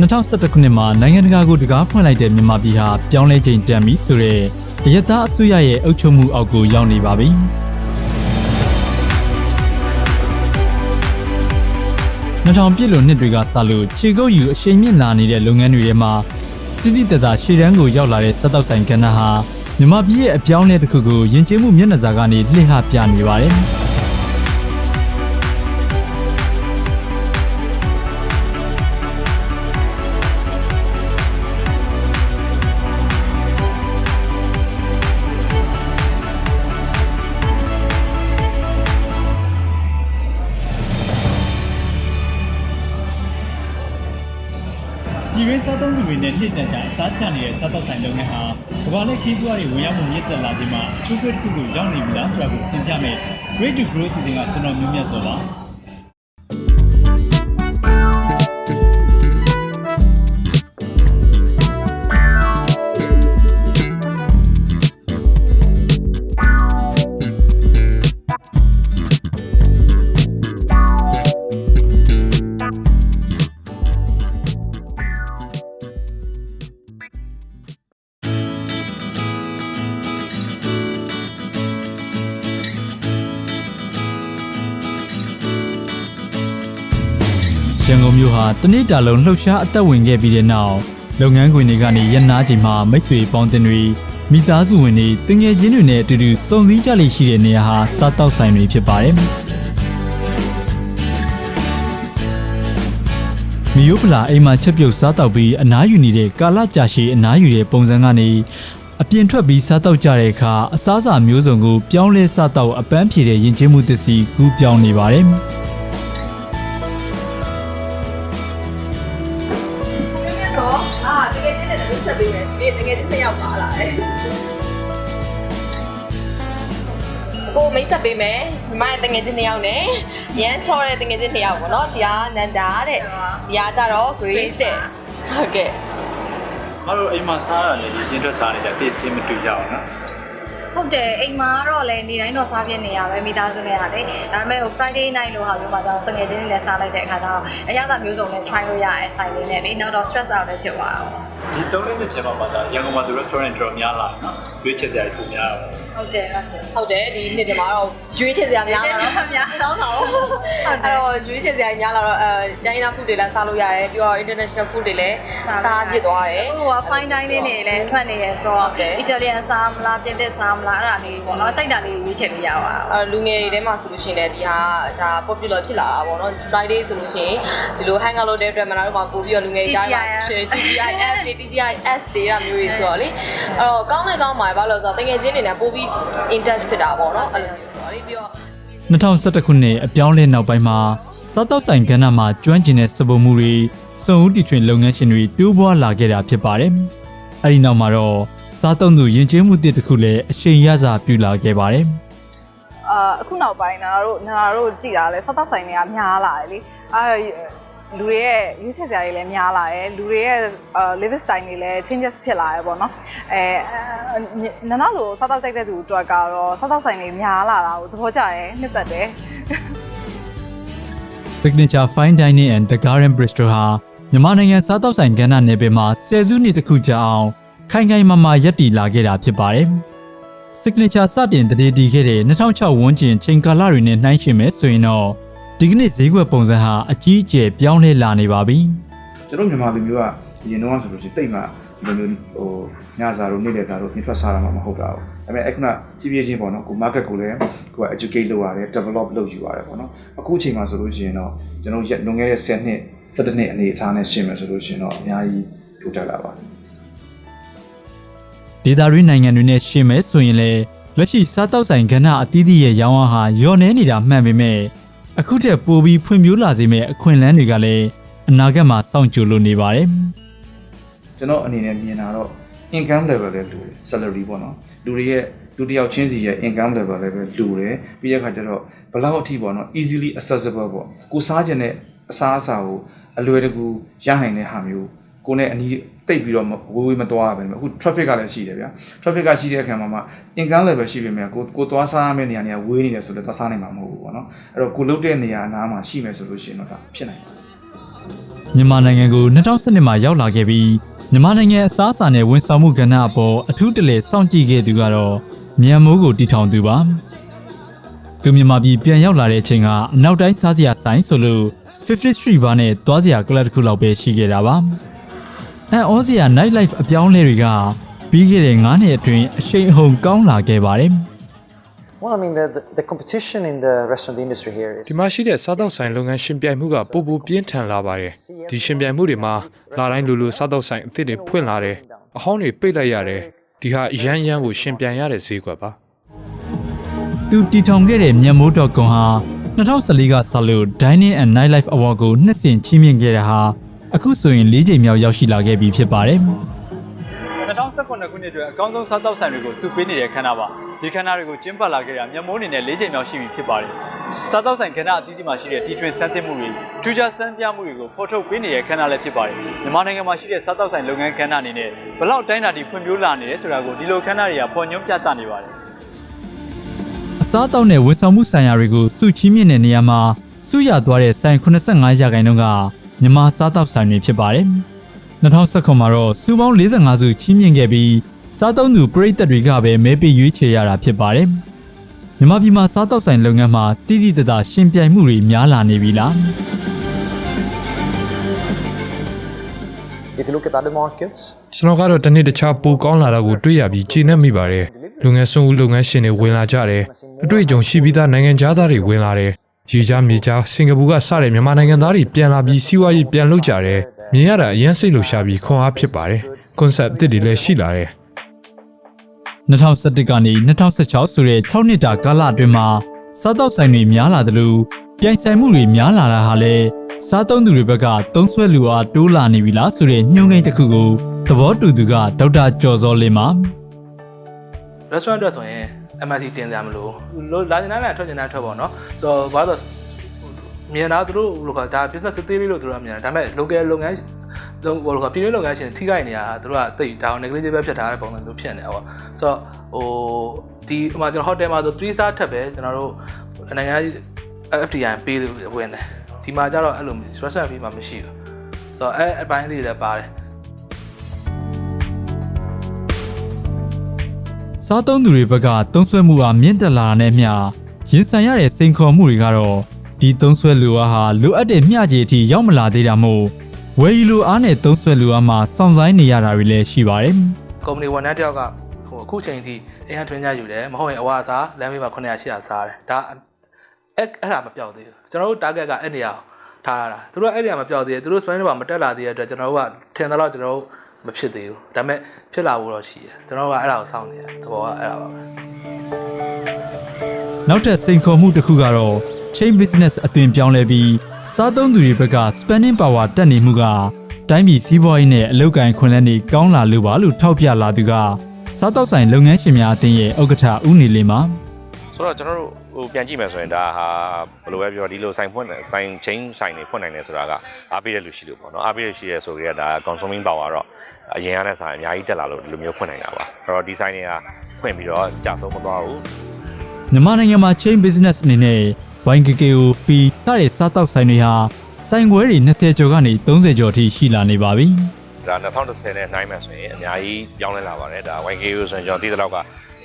2011ခုနှစ်မှာနိုင်ငံတကာကိုတကားဖွင့်လိုက်တဲ့မြန်မာပြည်ဟာပြောင်းလဲချိန်တန်ပြီဆိုတဲ့အယက်သားအစိုးရရဲ့အုပ်ချုပ်မှုအောက်ကိုရောက်နေပါပြီ။2000ပြည့်လို့နှစ်တွေကစလို့ခြေကုပ်ယူအရှိန်မြင့်လာနေတဲ့လုပ်ငန်းတွေထဲမှာတိတိတတ်တာရှေ့တန်းကိုရောက်လာတဲ့စက်တောက်ဆိုင်ကဏ္ဍဟာမြန်မာပြည်ရဲ့အပြောင်းအလဲတစ်ခုကိုယဉ်ကျေးမှုမျက်နှာစာကနေလှည့်ဟပြနေပါတယ်။ တွေနဲ့နှစ်တန်ကြာအသားချနေတဲ့စားတောက်ဆိုင်လုပ်ငန်းဟာကမ္ဘာနဲ့ခီးသွွားတွေဝင်ရောက်မှုမြင့်တက်လာခြင်းမှာအထူးခွင့်တစ်ခုကိုရောက်နေပြီလားဆိုတာကိုတင်ပြမယ် Great to Grow စီစဉ်ကကျွန်တော်မျိုးမြတ်စောပါ န်ကုန်မြို့ဟာတနေ့တာလုံးလှုပ်ရှားအသက်ဝင်ခဲ့ပြီးတဲ့နောက်လုပ်ငန်းခွင်တွေကနေရန်နာချိန်မှာမိတ်ဆွေပေါင်းတင်တွေမိသားစုဝင်တွေတငယ်ချင်းတွေနဲ့အတူတူစုံစည်းကြလိမ့်ရှိတဲ့နေရာဟာစားတောက်ဆိုင်တွေဖြစ်ပါတယ်။မီယိုဖလာအိမ်မှာချက်ပြုတ်စားတောက်ပြီးအနားယူနေတဲ့ကာလကြာရှည်အနားယူတဲ့ပုံစံကနေအပြင်ထွက်ပြီးစားတောက်ကြတဲ့အခါအစားအစာမျိုးစုံကိုပြောင်းလဲစားတောက်အပန်းဖြေတဲ့ယဉ်ကျေးမှုသစ်စီကူးပြောင်းနေပါတယ်။ ကယ်ချင်းနဲ့လည်းဆက်ပေးမယ်ဒီတကယ်ချင်းနှစ်ယောက်ပါလာတယ်ကိုမိတ်ဆက်ပေးမယ်ညီမရဲ့တငယ်ချင်းနှစ်ယောက်နဲ့ရမ်းချောတဲ့တငယ်ချင်းနှစ်ယောက်ပေါ့နော်ဒီကနန္ဒာတဲ့ဒီကကြတော့ Grace တဲ့ဟုတ်ကဲ့မတို့အိမ်မှာစားရတယ်ဒီချင်းထွက်စားနေကြ taste ချင်းမတူကြအောင်နော် ဟုတ်တယ်အိမ်မှာတော့လည်းနေတိုင်းတော့စားပြနေရပဲမိသားစုနဲ့ရတယ်ဒါပေမဲ့ဟို Friday night လို့ဟာမျိုးမှာတော့တငယ်ချင်းတွေလည်းစားလိုက်တဲ့အခါကျတော့အရသာမျိုးစုံနဲ့ try လို့ရတဲ့ဆိုင်လေးနဲ့လေနောက်တော့ stress out လည်းဖြစ်သွားအောင်ဒီသုံးလေးနှစ်ပြင်မှာပါတာရန်ကုန်မှာသူ restaurant တော်များလာတယ်နော် ရွေးချက်စရာတွေများတော့ဟုတ်တယ်ဟုတ်တယ်ဟုတ်တယ်ဒီနှစ်တည်းမှာတော့ရွေးချယ်စရာများလာတော့များတောင်းတာပေါ့အဲ့တော့ရွေးချယ်စရာများလာတော့အဲတိုင်းနာ food တွေလည်းစားလို့ရတယ်ပြီးတော့ international food တွေလည်းစားဖြစ်သွားတယ်ဟိုက fine dining တွေလည်းထွက်နေရဆိုတော့ Italian စားမလားပြင်သစ်စားမလားအဲ့ဒါလေးပေါ့နော်တိုက်တာလေးရွေးချယ်လို့ရပါအဲလူငယ်တွေထဲမှာဆိုလို့ရှိရင်လည်းဒီဟာဒါ popular ဖြစ်လာတာပေါ့နော် Friday ဆိုလို့ရှိရင်ဒီလို hang out လုပ်တဲ့အတွက်မနာတို့မှာပို့ပြီးတော့လူငယ်တွေကြားမှာ TGIF တွေ TGIS တွေကမျိုးတွေဆိုတော့လေအဲ့တော့ကောင်းလဲကောင်းပါဘာလို့လဲဆိုတော့တကယ်ချင်းနေနဲ့ပို့ပြီး in touch ဖြစ်တာပေါ့နော်အဲ့လိုမျိုးဆိုတော့လေပြီးတော့2011ခုနှစ်အပြောင်းလဲနောက်ပိုင်းမှာစားတောက်ဆိုင်ကဏ္ဍမှာကျွမ်းကျင်တဲ့စပုံမှုတွေစုံဦးတီထွင်လုပ်ငန်းရှင်တွေတိုးပွားလာခဲ့တာဖြစ်ပါတယ်။အဲဒီနောက်မှာတော့စားသုံးသူယဉ်ကျေးမှုတစ်တစ်ခုလည်းအရှိန်ရစာပြုလာခဲ့ပါတယ်။အာအခုနောက်ပိုင်းနာတို့နာတို့ကြည်တာလဲစားတောက်ဆိုင်တွေကများလာတယ်လေအာ လူတွေရဲ့ရွေးချယ်စရာတွေလည်းများလာတယ်လူတွေရဲ့အာ live style တွေလည်း changes ဖြစ်လာတယ်ပေါ့နော်အဲနာနာလိုစားတောက်ကြိုက်တဲ့သူအတွက်ကတော့စားတောက်ဆိုင်တွေများလာတာကိုသဘောကျတယ်နှစ်သက်တယ် Signature Fine Dining and The Garden Bistro ဟာမြန်မာနိုင်ငံစားတောက်ဆိုင်ကဏ္ဍနယ်ပယ်မှာဆယ်စုနှစ်တစ်ခုကြာအောင်ခိုင်ခိုင်မာမာရပ်တည်လာခဲ့တာဖြစ်ပါတယ်။ Signature စတင်တည်တည်ခဲ့တဲ့2006ဝန်းကျင်ချိန်ကာလတွေနဲ့နှိုင်းယှဉ်မယ်ဆိုရင်တော့ ဒီကနေ့ဈေးကွက်ပုံစံဟာအကြီးအကျယ်ပြောင်းလဲလာနေပါပြီ။ကျွန်တော်မြန်မာလူမျိုးကအရင်တော့ဆိုလို့ရှိရင်တိတ်မှဒီလိုမျိုးဟိုညစာတို့နေ့လယ်စာတို့ပြင်ထွက်စားတာမှမဟုတ်တာဘူးဒါပေမဲ့အခုနပြည့်ပြည့်ချင်းပေါ့နော်ကို market ကိုလည်းကိုက educate လုပ်ရတယ် develop လုပ်ယူရတယ်ပေါ့နော်အခုချိန်မှာဆိုလို့ရှိရင်တော့ကျွန်တော်လွန်ခဲ့တဲ့10နှစ်17နှစ်အနေအထားနဲ့ရှင်းမယ်ဆိုလို့ရှိရင်တော့အများကြီးတိုးတက်လာပါတယ်ဒေသတွင်းနိုင်ငံတွေနဲ့ရှင်းမယ်ဆိုရင်လည်းလက်ရှိစားတောက်ဆိုင်ကဏ္ဍအသီးသီးရဲ့ရောင်းအားဟာလျော့နေနေတာမှန်ပေမဲ့ အခုထက်ပိုပြီးဖွံ့ဖြိုးလာစေမယ့်အခွင့်အလမ်းတွေကလည်းအနာဂတ်မှာစောင့်ကြိုလို့နေပါတယ်ကျွန်တော်အနေနဲ့မြင်တာတော့ income level လည်းလူတယ် salary ပေါ့နော်လူတွေရဲ့လူတစ်ယောက်ချင်းစီရဲ့ income level လည်းပဲလူတယ်ပြီးတဲ့အခါကျတော့ဘယ်လောက်အထိပေါ့နော် easily accessible ပေါ့ကိုစားခြင်းနဲ့အစားအစာကိုအလွယ်တကူရနိုင်တဲ့ဟာမျိုးကိုနဲ့အနီး တိတ်ပြီးတော့ဝေးဝေးမသွားရပဲအခု traffic ကလည်းရှိတယ်ဗျာ traffic ကရှိတဲ့အခါမှာမှ income level ရှိပေမဲ့ကိုကိုသွားစားရမယ့်နေရာနေရာဝေးနေတယ်ဆိုတော့သွားစားနိုင်မှာမဟုတ်ဘူးပေါ့နော်အဲ့တော့ကိုလုတ်တဲ့နေရာအနားမှာရှိမယ်ဆိုလို့ရှိရင်တော့ဒါဖြစ်နိုင်တယ်မြန်မာနိုင်ငံကို2012မှာရောက်လာခဲ့ပြီးမြန်မာနိုင်ငံအစားအစာနဲ့ဝန်ဆောင်မှုကဏ္ဍအပေါ်အထူးတလဲစောင့်ကြည့်ခဲ့သူကတော့မြန်မာမိုးကိုတည်ထောင်သူပါသူမြန်မာပြည်ပြန်ရောက်လာတဲ့အချိန်ကအနောက်တိုင်းစားစရာဆိုင်ဆိုလို့50 Street Bar နဲ့တွားစရာကလပ်တစ်ခုလောက်ပဲရှိခဲ့တာပါ အန်ဩစရာ night life အပြောင်းအလဲတွေကပြီးခဲ့တဲ့9နှစ်အတွင်းအရှိန်အဟုန်ကောင်းလာခဲ့ပါတယ် Well, I mean, the, the, the competition in the restaurant industry here is ဒီမှာရှိတဲ့စားတောက်ဆိုင်လုပ်ငန်းရှင်ပြိုင်မှုကပိုပိုပြင်းထန်လာပါတယ်ဒီရှင်ပြိုင်မှုတွေမှာလာတိုင်းလူလူစားတောက်ဆိုင်အသစ်တွေဖွင့်လာတယ်အဟောင်းတွေပိတ်လိုက်ရတယ်ဒီဟာရမ်းရမ်းကိုရှင်ပြိုင်ရတဲ့ဈေးကွက်ပါသူတီထောင်ခဲ့တဲ့မြန်မာ .com ဟာ2014ကစလို့ Dining and Nightlife Award ကိုနှစ်စဉ်ချီးမြှင့်ခဲ့တာဟာ အခုဆိုရင်၄ချိန်မြောက်ရောက်ရှိလာခဲ့ပြီဖြစ်ပါတယ်2019ခုနှစ်အတွက်အကောင်းဆုံးစားတောက်ဆိုင်တွေကိုစုပေးနေတဲ့ခန္ဓာပါဒီခန္ဓာတွေကိုကျင်းပလာခဲ့တာမျက်မိုးအနေနဲ့၄ချိန်မြောက်ရှိပြီဖြစ်ပါတယ်စားတောက်ဆိုင်ခန္ဓာအသီးသီးမှာရှိတဲ့တီထွင်စမ်းသစ်မှုတွေထူးခြားစမ်းပြမှုတွေကိုဖော်ထုတ်ပေးနေတဲ့ခန္ဓာလည်းဖြစ်ပါတယ်မြန်မာနိုင်ငံမှာရှိတဲ့စားတောက်ဆိုင်လုပ်ငန်းခန္ဓာအနေနဲ့ဘလောက်တိုင်းတာတီဖွံ့ဖြိုးလာနေတယ်ဆိုတာကိုဒီလိုခန္ဓာတွေကဖော်ညွှန်းပြသနေပါတယ်အစားအသောက်နဲ့ဝန်ဆောင်မှုဆိုင်ရာတွေကိုစုချီးမြှင့်တဲ့နေရာမှာစုရသွားတဲ့ဆိုင်85ရာခိုင်နှုန်းက မြန်မာစားတောက်ဆိုင်တွေဖြစ်ပါတယ်2019မှာတော့စုပေါင်း45စုချီးမြှင့်ခဲ့ပြီးစားသုံးသူပရိသတ်တွေကပဲမဲပေးရွေးချယ်ရတာဖြစ်ပါတယ်မြန်မာပြည်မှာစားတောက်ဆိုင်လုပ်ငန်းမှာတိတိတသာရှင်ပြိုင်မှုတွေများလာနေပြီလား if you look at other markets, ကျွန်တော်ကတော့တစ်နေ့တစ်ခြားပိုကောင်းလာတာကိုတွေ့ရပြီးကျေနပ်မိပါတယ်လူငယ်ဆုံးဦးလုပ်ငန်းရှင်တွေဝင်လာကြတယ်အတွေ့အကြုံရှိပြီးသားနိုင်ငံသားတွေဝင်လာတယ် ရေကြားမြေကြားစင်ကာပူကစတဲ့မြန်မာနိုင်ငံသားတွေပြန်လာပြီးစီးပွားရေးပြန်လုပ်ကြတယ်မြင်ရတာအရင်စိတ်လှရှာပြီးခွန်အားဖြစ်ပါတယ်ကွန်ဆပ်အသစ်တွေလည်းရှိလာတယ်2011ကနေ2016ဆိုတဲ့6နှစ်တာကာလအတွင်းမှာစားတောက်ဆိုင်တွေများလာသလိုပြိုင်ဆိုင်မှုတွေများလာတာဟာလည်းစားသုံးသူတွေဘက်ကသုံးဆွဲလူအားတိုးလာနေပြီလားဆိုတဲ့ညှို့ငိမ့်တစ်ခုကိုသဘောတူသူကဒေါက်တာကျော်စောလင်းပါ restaurant အတွက်ဆိုရင် MSC တင်ကြမလို့လို့လာကျင်တိုင်းထွက်ကျင်တိုင်းထွက်ပေါ့နော်ဆိုတော့ဘာလို့မြင်တာသူတို့ဘယ်လိုကဒါ business သေးသေးလေးလို့သူတို့ကမြင်တာဒါပေမဲ့ local လုပ်ငန်းလုံးဘယ်လိုကပြည်တွင်းလုပ်ငန်းရှင်ထိခိုက်နေတာသူတို့ကသိဒါအောင် negligible ပဲဖြစ်ထားတဲ့ပုံစံမျိုးဖြစ်နေတာပေါ့ဆိုတော့ဟိုဒီဟိုမှာကျွန်တော် hotel မှာဆို3 star ထက်ပဲကျွန်တော်တို့နိုင်ငံကြီး FDI ပေးဝင်တယ်ဒီမှာကျတော့အဲ့လို restaurant fee မှာမရှိဘူးဆိုတော့အဲ့အပိုင်းလေးတွေလည်းပါတယ် စားသုံးသူတွေဘက်ကသုံးဆွဲမှုအားမြင့်တက်လာတာနဲ့မျှရင်ဆိုင်ရတဲ့စိန်ခေါ်မှုတွေကတော့ဒီသုံးဆွဲလူအားဟာလိုအပ်တဲ့မျှခြေအထိရောက်မလာသေးတာမို့ဝယ်ယူလိုအားနဲ့သုံးဆွဲလူအားမှာစောင့်ဆိုင်နေရတာတွေလည်းရှိပါတယ်ကုမ္ပဏီဝန်ထမ်းတယောက်ကဟိုအခုချိန်ထိအင်ဟန်ထွင်းကြယူတယ်မဟုတ်ရင်အဝါအစားလမ်းမေးမှာ900 800စားတယ်ဒါအဲ့အဲ့ဒါမပြောက်သေးဘူးကျွန်တော်တို့ target ကအဲ့နေရာထားရတာသူတို့အဲ့နေရာမပြောက်သေးဘူးသူတို့ spend မှာမတက်လာသေးတဲ့အတွက်ကျွန်တော်တို့ကထင်တယ်လို့ကျွန်တော်တို့ မဖြစ်သေးဘူးဒါပေမဲ့ဖြစ်လာဖို့တော့ရှိတယ်ကျွန်တော်တို့ကအဲ့ဒါကိုစောင့်နေတယ်သဘောကအဲ့ဒါပါပဲနောက်ထပ်စိန်ခေါ်မှုတစ်ခုကတော့ chain business အသွင်ပြောင်းလဲပြီးစားသုံးသူတွေဘက်က spending power တက်နေမှုကတိုင်းပြည်စီးပွားရေးနဲ့အလုပ်ကိုင်ခွင့်လန်းတွေကောင်းလာလို့ပါလို့ထောက်ပြလာသူကစားတောက်ဆိုင်လုပ်ငန်းရှင်များအသင်းရဲ့ဥက္ကဋ္ဌဦးနေလင်းပါ ဆိုတော့ကျွန်တော်တို့ဟိုပြန်ကြည့်မယ်ဆိုရင်ဒါဟာဘယ်လိုပဲပြောဒီလိုဆိုင်ဖွင့်တယ်ဆိုင် chain ဆိုင်တွေဖွင့်နိုင်တယ်ဆိုတာကအားပေးတဲ့လူရှိလို့ပေါ့နော်အားပေးတဲ့ရှိရဲဆိုကြတဲ့ဒါ consuming power တော့အရင်ကနဲ့ဆိုင်အများကြီးတက်လာလို့ဒီလိုမျိုးဖွင့်နိုင်တာပါအဲ့တော့ဒီဆိုင်တွေကဖွင့်ပြီးတော့ကြာဆုံးမသွားဘူးမြန်မာနိုင်ငံမှာ chain business အနေနဲ့ YKKO fee စတဲ့စားတောက်ဆိုင်တွေဟာဆိုင်ခွဲတွေ20ကျော်ကနေ30ကျော်အထိရှိလာနေပါပြီဒါ2010နဲ့နိုင်မယ်ဆိုရင်အများကြီးပြောင်းလဲလာပါတယ်ဒါ YKU ဆိုရင်ကျွန်တော်သိတဲ့လောက်က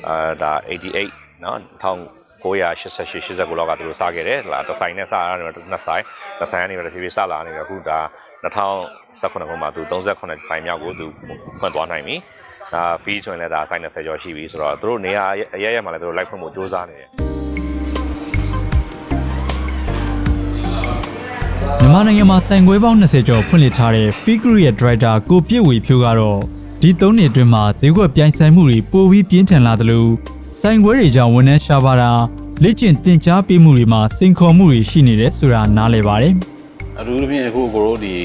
အာဒါ88 နော်1988 89လောက်ကသူတို့စခဲ့တယ်လာတဆိုင်နဲ့စတာတော့နှစ်ဆိုင်နှစ်ဆိုင်ကနေတော့ဖြည်းဖြည်းစလာနေတယ်အခုဒါ2018ခုမှာသူ38ဆိုင်မြောက်ကိုသူဖွင့်သွားနိုင်ပြီဒါဖီးဆိုရင်လည်းဒါဆိုင်20ကျော်ရှိပြီဆိုတော့သူတို့နေရာအရရမှာလည်းသူတို့လိုက်ဖွင့်ဖို့စူးစမ်းနေတယ်မြန်မာနိုင်ငံမှာဆိုင်ခွဲပေါင်း20ကျော်ဖွင့်လှစ်ထားတဲ့ Figure ရဲ့ Director ကိုပြည့်ဝေဖြိုးကတော့ဒီ၃နှစ်အတွင်းမှာဈေးကွက်ပြိုင်ဆိုင်မှုတွေပိုပြီးပြင်းထန်လာသလို ဆိုင်ခွဲတွေကြောင့်ဝန်ထမ်းရှားပါတာလက်ကျင့်တင် जा ပေးမှုတွေမှာစိန်ခေါ်မှုတွေရှိနေတယ်ဆိုတာနားလည်ပါတယ်အထူးသဖြင့်အခုကိုတို့ဒီ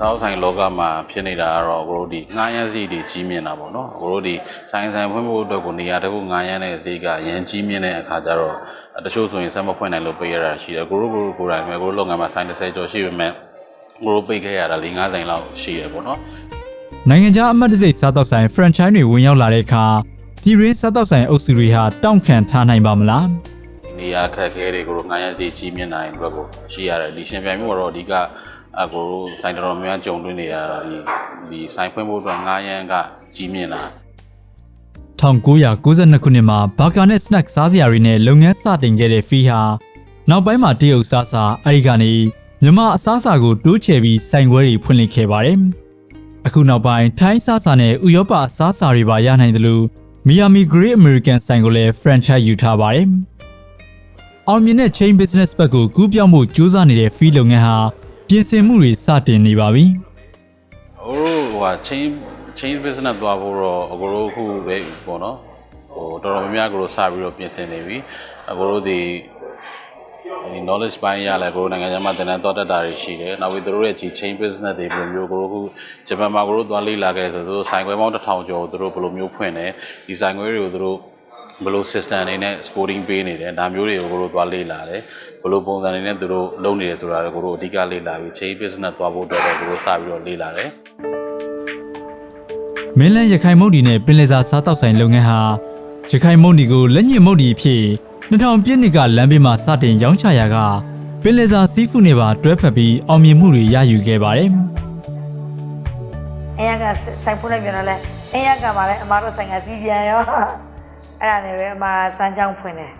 သောက်ဆိုင်လောကမှာဖြစ်နေတာကတော့ကိုတို့ဒီငားရမ်းစီတွေကြီးမြင့်တာပေါ့နော်ကိုတို့ဒီဆိုင်ဆိုင်ဖွင့်ဖို့အတွက်ကိုနေရာတစ်ခုငားရမ်းတဲ့ဈေးကအရင်ကြီးမြင့်တဲ့အခါကျတော့တချို့ဆိုရင်စက်မဖွင့်နိုင်လို့ပိတ်ရတာရှိတယ်ကိုတို့ကိုတို့ကိုယ်တိုင်ပဲကိုတို့လုပ်ငန်းမှာဆိုင်30ကျော်ရှိပေမဲ့ကိုတို့ပိတ်ခဲ့ရတာ၄၅ဆိုင်လောက်ရှိတယ်ပေါ့နော်။နိုင်ငံခြားအမှတ်တစိစားတောက်ဆိုင် franchise တွေဝင်ရောက်လာတဲ့အခါ ဒီရင်းစားတောက်ဆိုင်အုပ်စုတွေဟာတောင့်ခံထားနိုင်ပါမလား။နေရာခက်ခဲတွေကိုတို့ငားရမ်းစီကြီးမြင့်နိုင်အတွက်ကိုရှိရတယ်ဒီရှင်ပြိုင်မှုကတော့အဓိကအကိုတို့ဆိုင်တော်တော်များများကြုံတွေ့နေရတာဒီဒီဆိုင်ဖွင့်ဖို့အတွက်ငားရမ်းကကြီးမြင့်လာ1992ခုနှစ်မှာဘာကာနဲ့ snack စားစရာတွေနဲ့လုပ်ငန်းစတင်ခဲ့တဲ့ဖီဟာနောက်ပိုင်းမှာတရုတ်စားစားအဲဒီကနေမြမအစားအစာကိုတိုးချဲ့ပြီးစိုင်ခွဲတွေဖွင့်လှစ်ခဲ့ပါတယ်။အခုနောက်ပိုင်းထိုင်းစားစာနဲ့ဥရောပအစားအစာတွေပါရနိုင်တယ်လို့ Miami Great American ဆိုင်ကိုလည်း franchise ယူထားပါတယ်။အောင်မြင်တဲ့ chain business ဘက်ကိုကူးပြောင်းဖို့ကြိုးစားနေတဲ့ဖီလုပ်ငန်းဟာပြင်ဆင်မှုတွေစတင်နေပါပြီ။အကိုတို့ဟိုဟာ chain chain business သွားဖို့တော့အကိုတို့အခုပဲပေါ့နော်ဟိုတော်တော်များများအကိုတို့စပြီးတော့ပြင်ဆင်နေပြီအကိုတို့ဒီ ဒီ knowledge ပိုင်းရလဲကိုတို့နိုင်ငံခြားမှာတင်တန်းတော်တက်တာတွေရှိတယ်နောက်ပြီးတို့ရဲ့ဒီ chain business တွေဘယ်လိုမျိုးကိုတို့အခုဂျပန်မှာကိုတို့သွားလေ့လာခဲ့ဆိုတို့ဆိုင်ခွဲပေါင်းတစ်ထောင်ကျော်တို့ဘယ်လိုမျိုးဖွင့်တယ်ဒီဆိုင်ခွဲတွေကိုတို့ဘယ်လို system တွေနဲ့ sporting ပေးနေတယ်ဒါမျိုးတွေကိုကိုတို့သွားလေ့လာတယ်ဘယ်လိုပုံစံတွေနဲ့တို့လုပ်နေတယ်ဆိုတာကိုတို့အဓိကလေ့လာပြီး chain business သွားဖို့အတွက်တော့ကိုတို့စပြီးတော့လေ့လာတယ်မင်းလန်းရခိုင်မုတ်ဒီနဲ့ပင်လယ်စာစားတောက်ဆိုင်လုပ်ငန်းဟာရခိုင်မုတ်ဒီကိုလက်ညစ်မုတ်ဒီအဖြစ် 2000ပြည့်နှစ်ကလမ်းဘေးမှာစတင်ရောင်းချရာကပင်လယ်စာစီးဖူးနဲ့ပါတွဲဖက်ပြီးအောင်မြင်မှုတွေရယူခဲ့ပါတယ်အဲရကဆိုင်ဖွင့်လိုက်ပြန်တော့လဲအဲရကမှလည်းအမတို့ဆိုင်ကစီးပြန်ရောအဲ့ဒါနဲ့ပဲအမစမ်းချောင်းဖွင့်တယ်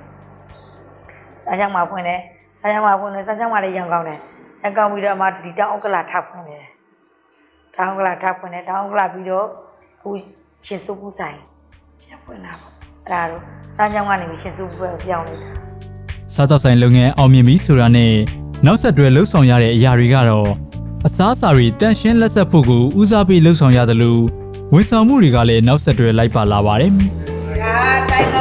စမ်းချောင်းမှာဖွင့်တယ်စမ်းချောင်းမှာဖွင့်တယ်စမ်းချောင်းမှာလည်းရံကောင်းတယ်ရံကောင်းပြီးတော့အမဒီတောင်ဥက္ကလာထပ်ဖွင့်တယ်တောင်ဥက္ကလာထပ်ဖွင့်တယ်တောင်ဥက္ကလာပြီးတော့အခုရှင်စုပ်ပူဆိုင်ပြန်ဖွင့်တာပေါ့ အဲ့ဒါတော့စမ်းချောင်းကနေပြီးရှင်စုပ်ပူပဲပြောင်းလိုက်တာစားတောက်ဆိုင်လုပ်ငန်းအောင်မြင်ပြီဆိုတာနဲ့နောက်ဆက်တွဲလှုပ်ဆောင်ရတဲ့အရာတွေကတော့အစားအစာတွေတန်ရှင်းလက်ဆက်ဖို့ကိုဦးစားပေးလှုပ်ဆောင်ရသလိုဝန်ဆောင်မှုတွေကလည်းနောက်ဆက်တွဲလိုက်ပါလာပါတယ်ဒါတိုင်း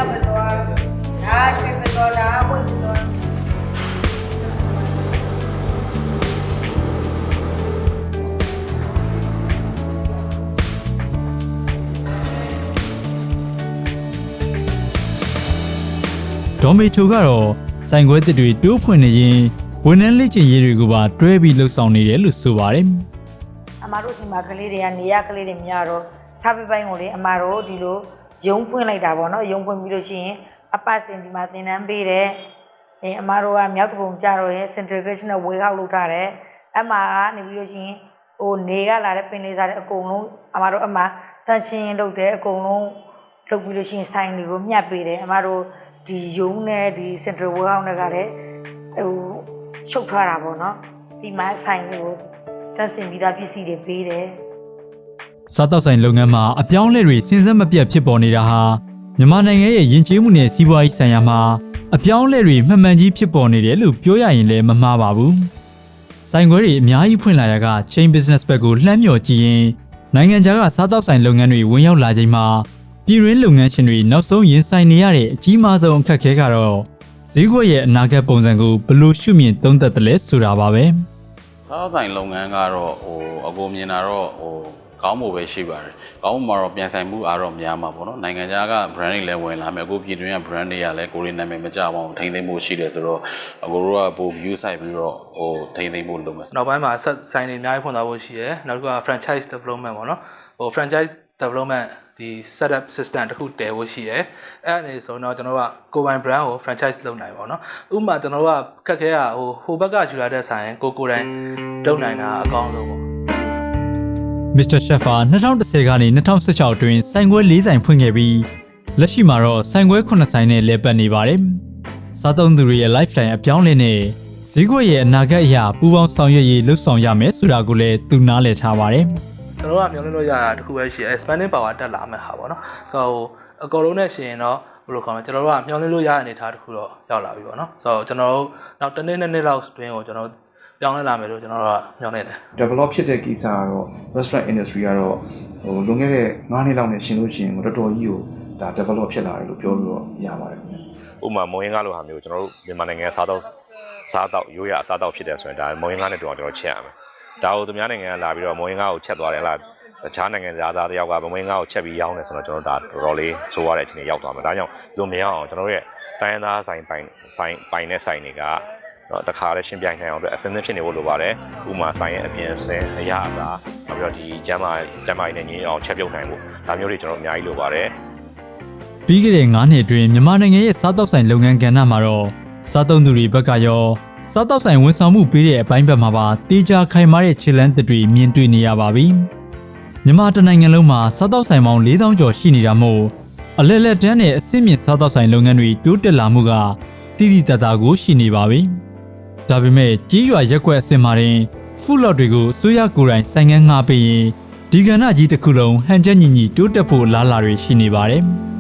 ဒေါ်မေချိုကတော့ဆိုင်ခွဲတစ်တွေတိုးဖွင့်နေရင်ဝန်ထမ်းလက်ကျင်ရေးတွေကိုပါတွဲပြီးလှုပ်ဆောင်နေတယ်လို့ဆိုပါတယ်အမတို့စီမှာကလေးတွေကနေရကလေးတွေများတော့စားပပိုင်းကိုလေအမတို့ဒီလိုယုံဖွင့်လိုက်တာပေါ့နော်ယုံဖွင့်ပြီးလို့ရှိရင်အပတ်စဉ်ဒီမှာသင်တန်းပေးတယ်အဲအမတို့ကမြောက်တပုံကြတော့ရဲ့ central educational way out လုပ်ထားတယ်အမကနေပြီးလို့ရှိရင်ဟိုနေကလာတဲ့ပင်လေးစားတဲ့အကုန်လုံးအမတို့အမတန်ရှင်းလုပ်တယ်အကုန်လုံးလုပ်ပြီးလို့ရှိရင်ဆိုင်တွေကိုမြတ်ပေးတယ်အမတို့ ဒီယုံနဲ့ဒီ central way out နဲ့ကလည်းဟိုရှုပ်ထားတာပေါ့နော်ဒီမှာဆိုင်တွေကိုတက်ဆင်ပြီးသားပစ္စည်းတွေပေးတယ်စားတောက်ဆိုင်လုပ်ငန်းမှာအပြောင်းအလဲတွေစဉ်ဆက်မပြတ်ဖြစ်ပေါ်နေတာဟာမြန်မာနိုင်ငံရဲ့ယဉ်ကျေးမှုနဲ့စီးပွားရေးဆိုင်ရာမှာအပြောင်းအလဲတွေမှန်မှန်ကြီးဖြစ်ပေါ်နေတယ်လို့ပြောရရင်လည်းမမှားပါဘူး။ဆိုင်ခွဲတွေအများကြီးဖွင့်လာရက chain business ဘက်ကိုလှမ်းမြော်ကြည့်ရင်နိုင်ငံခြားကစားတောက်ဆိုင်လုပ်ငန်းတွေဝင်ရောက်လာချိန်မှာ ပြည်တွင်းလုပ်ငန်းရှင်တွေနောက်ဆုံးရင်ဆိုင်နေရတဲ့အကြီးမားဆုံးအခက်အခဲကတော့ဈေးကွက်ရဲ့အနာဂတ်ပုံစံကိုဘယ်လိုရှုမြင်သုံးသပ်တယ်လဲဆိုတာပါပဲ။စားဆိုင်လုပ်ငန်းကတော့ဟိုအကိုမြင်တာတော့ဟိုကောင်းဖို့ပဲရှိပါတယ်။ကောင်းဖို့မှာတော့ပြန်ဆိုင်မှုအားတော့များမှာပေါ့နော်။နိုင်ငံခြားက brand တွေလည်းဝင်လာမယ်။အခုပြည်တွင်းက brand တွေကလည်းကိုရီနာမည်မကြပါဘူး။ထိမ့်သိမ့်မှုရှိတယ်ဆိုတော့အကိုတို့ကပို view ဆိုင်ပြီးတော့ဟိုထိမ့်သိမ့်မှုလုပ်မယ်။နောက်ပိုင်းမှာဆက်ဆိုင်တွေအများကြီးဖွင့်သွားဖို့ရှိတယ်နောက်တစ်ခုက franchise development ပေါ့နော်ဟို franchise development ဒီ setup system တစ်ခုတည်ဖို့ရှိတယ်အဲ့အနေဆိုတော့ကျွန်တော်တို့ကကိုပိုင် brand ကို franchise လုပ်နိုင်ပါတော့ဥပမာကျွန်တော်တို့ကခက်ခဲကဟိုဟိုဘက်ကယူလာတဲ့ဆိုင်ကိုကိုတိုင်လုပ်နိုင်တာအကောင်းဆုံးပေါ့ Mr. Chef ဟာ2010ကနေ2016အတွင်းဆိုင်ခွဲ၄ဆိုင်ဖွင့်ခဲ့ပြီးလက်ရှိမှာတော့ဆိုင်ခွဲ9ဆိုင်နဲ့လည်ပတ်နေပါတယ်။စားသုံးသူတွေရဲ့ lifestyle အပြောင်းအလဲနဲ့ဈေးကွက်ရဲ့အနာဂတ်အရာပူးပေါင်းဆောင်ရွက်ရေးလှုပ်ဆောင်ရမယ်ဆိုတာကိုလည်းသူနားလည်ထားပါတယ် ကျွန်တော်တို့ကမျှော်လင့်လို့ရတာတစ်ခုပဲရှိတယ် expanding power တက်လာမယ့်ဟာပေါ့နော်ဆိုတော့အကောလုံးနဲ့ရှင်ရင်တော့ဘယ်လိုခေါ်မလဲကျွန်တော်တို့ကမျှော်လင့်လို့ရတဲ့အနေအထားတစ်ခုတော့ရောက်လာပြီပေါ့နော်ဆိုတော့ကျွန်တော်တို့နောက်တစ်နေ့နှစ်နေ့လောက်တွင်းကိုကျွန်တော်ပြောင်းလဲလာမယ်လို့ကျွန်တော်တို့ကမျှော်လင့်တယ် develop ဖြစ်တဲ့ကိစ္စကတော့ restaurant industry ကတော့ဟိုလွန်ခဲ့တဲ့9နှစ်လောက်နဲ့ရှင်လို့ရှိရင်တော်တော်ကြီးကိုဒါ develop ဖြစ်လာတယ်လို့ပြောလို့ရပါတယ်ခင်ဗျဥပမာမုံရင်းကားလိုဟာမျိုးကျွန်တော်တို့မြန်မာနိုင်ငံစားတော့စားတော့ရိုးရအစားတော့ဖြစ်တယ်ဆိုရင်ဒါမုံရင်းကားနဲ့တူအောင်ကျွန်တော်ချက်ရမယ် ဒါကိုသူများနိုင်ငံကလာပြီးတော့မုံရင်းကားကိုချက်သွားတယ်လားတခြားနိုင်ငံသားသားတယောက်ကမုံရင်းကားကိုချက်ပြီးရောင်းတယ်ဆိုတော့ကျွန်တော်ဒါတော်တော်လေးဆိုးရတဲ့အချိန်တွေရောက်သွားမယ်ဒါကြောင့်ဒီလိုမရအောင်ကျွန်တော်တို့ရဲ့တိုင်းရင်းသားဆိုင်ပိုင်ဆိုင်ပိုင်တဲ့ဆိုင်တွေကတော့တခါလဲရှင်းပြနိုင်အောင်အတွက်အစင်းသင်းဖြစ်နေဖို့လိုပါတယ်ဥပမာဆိုင်ရဲ့အပြင်အစင်းအရာအသာနောက်ပြီးတော့ဒီကျမ်းမာကျမ်းမာရေးနဲ့ညီအောင်ချက်ပြုတ်နိုင်ဖို့ဒါမျိုးတွေကျွန်တော်အများကြီးလိုပါတယ်။ပြီးခဲ့တဲ့9နှစ်အတွင်းမြန်မာနိုင်ငံရဲ့စားတောက်ဆိုင်လုပ်ငန်းကဏ္ဍမှာတော့စားသုံးသူတွေဘက်ကရော စားတောက်ဆိုင်ဝန်ဆောင်မှုပေးတဲ့အပိုင်းဘက်မှာပါတေးကြခိုင်မာတဲ့ခြေလန်းတွေမြင်တွေ့နေရပါပြီ။မြန်မာတနိုင်ငံလုံးမှာစားတောက်ဆိုင်ပေါင်း4000ကျော်ရှိနေတာမို့အလဲလက်တန်းနဲ့အဆင့်မြင့်စားတောက်ဆိုင်လုပ်ငန်းတွေတိုးတက်လာမှုကတည်တည်တတ်တာကိုရှိနေပါပြီ။ဒါပေမဲ့ကြီးရွာရက်ကွက်အဆင့်မှာတင်ဖူလော့တွေကိုအစိုးရကိုယ်တိုင်ဆိုင်ငန်းငှားပေးရင်ဒီကဏ္ဍကြီးတစ်ခုလုံးဟန်ချက်ညီညီတိုးတက်ဖို့လားလာတွေရှိနေပါတယ်။